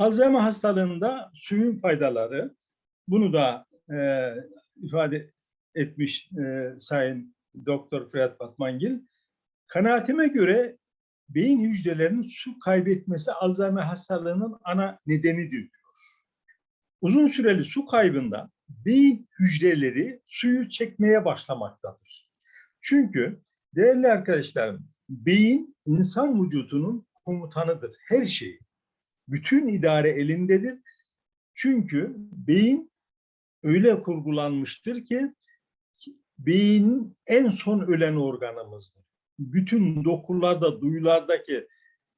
Alzheimer hastalığında suyun faydaları, bunu da e, ifade etmiş e, Sayın Doktor Fırat Batmangil. Kanaatime göre beyin hücrelerinin su kaybetmesi Alzheimer hastalığının ana nedenidir diyor. Uzun süreli su kaybında beyin hücreleri suyu çekmeye başlamaktadır. Çünkü değerli arkadaşlarım, beyin insan vücudunun komutanıdır. Her şeyi. Bütün idare elindedir. Çünkü beyin öyle kurgulanmıştır ki beynin en son ölen organımızdır. Bütün dokularda, duyulardaki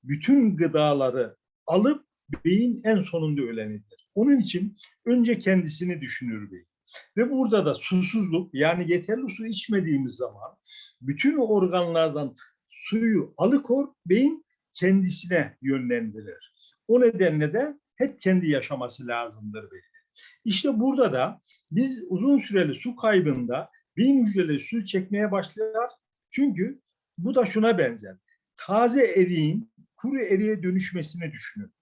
bütün gıdaları alıp beyin en sonunda ölenidir. Onun için önce kendisini düşünür beyin. Ve burada da susuzluk yani yeterli su içmediğimiz zaman bütün organlardan suyu alıkor beyin kendisine yönlendirir. O nedenle de hep kendi yaşaması lazımdır beyin. İşte burada da biz uzun süreli su kaybında beyin hücreleri su çekmeye başlar. Çünkü bu da şuna benzer. Taze eriğin kuru eriğe dönüşmesini düşünün.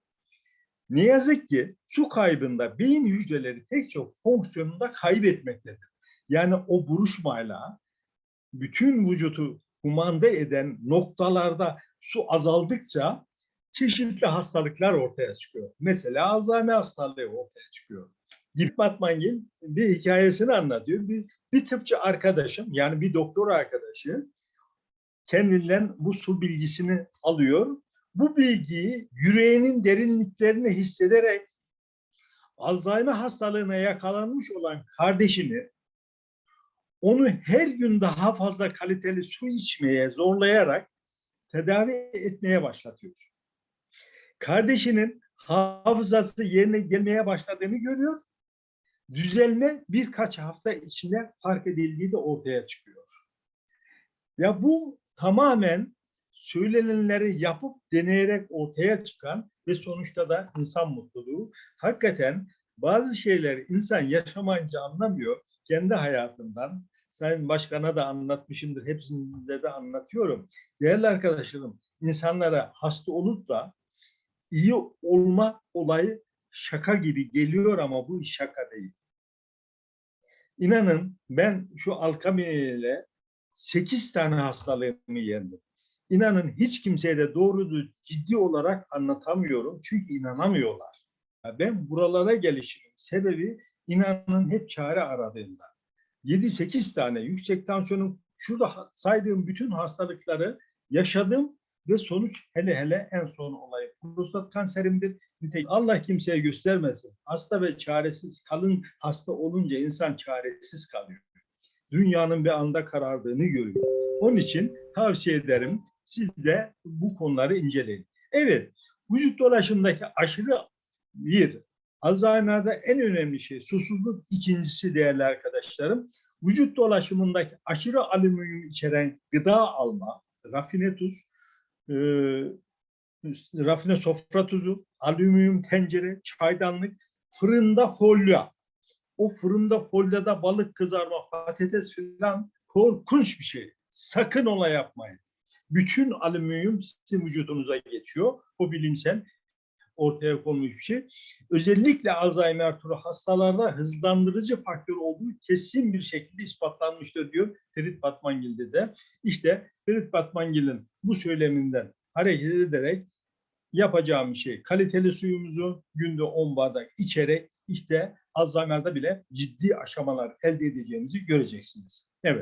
Ne yazık ki su kaybında beyin hücreleri pek çok fonksiyonunda kaybetmektedir. Yani o buruşmayla bütün vücudu kumanda eden noktalarda su azaldıkça çeşitli hastalıklar ortaya çıkıyor. Mesela Alzheimer hastalığı ortaya çıkıyor. Gip Batmangil bir hikayesini anlatıyor. Bir, bir tıpçı arkadaşım yani bir doktor arkadaşı kendinden bu su bilgisini alıyor. Bu bilgiyi yüreğinin derinliklerini hissederek Alzheimer hastalığına yakalanmış olan kardeşini onu her gün daha fazla kaliteli su içmeye zorlayarak tedavi etmeye başlatıyor. Kardeşinin hafızası yerine gelmeye başladığını görüyor. Düzelme birkaç hafta içinde fark edildiği de ortaya çıkıyor. Ya bu tamamen söylenenleri yapıp deneyerek ortaya çıkan ve sonuçta da insan mutluluğu. Hakikaten bazı şeyleri insan yaşamayınca anlamıyor. Kendi hayatımdan, Sayın Başkan'a da anlatmışımdır, hepsinde de anlatıyorum. Değerli arkadaşlarım, insanlara hasta olup da iyi olma olayı şaka gibi geliyor ama bu şaka değil. İnanın ben şu alkami ile 8 tane hastalığımı yendim. İnanın hiç kimseye de doğru ciddi olarak anlatamıyorum çünkü inanamıyorlar. Ben buralara gelişimin sebebi inanın hep çare aradığımda. 7-8 tane yüksek tansiyonun şurada saydığım bütün hastalıkları yaşadım ve sonuç hele hele en son olayı prostat kanserimdir. Nitekim Allah kimseye göstermesin. Hasta ve çaresiz kalın hasta olunca insan çaresiz kalıyor. Dünyanın bir anda karardığını görüyor. Onun için tavsiye ederim siz de bu konuları inceleyin. Evet, vücut dolaşımındaki aşırı bir Alzheimer'da en önemli şey susuzluk. İkincisi değerli arkadaşlarım, vücut dolaşımındaki aşırı alüminyum içeren gıda alma, rafine tuz, e, rafine sofra tuzu, alüminyum tencere, çaydanlık, fırında folya. O fırında folyada balık kızarma, patates falan korkunç bir şey. Sakın ola yapmayın. Bütün alüminyum sizin vücudunuza geçiyor. O bilimsel ortaya konmuş bir şey. Özellikle Alzheimer türü hastalarda hızlandırıcı faktör olduğu kesin bir şekilde ispatlanmıştır diyor Ferit Batmangil'de de. İşte Ferit Batmangil'in bu söyleminden hareket ederek yapacağım şey kaliteli suyumuzu günde 10 bardak içerek işte Alzheimer'da bile ciddi aşamalar elde edeceğimizi göreceksiniz. Evet.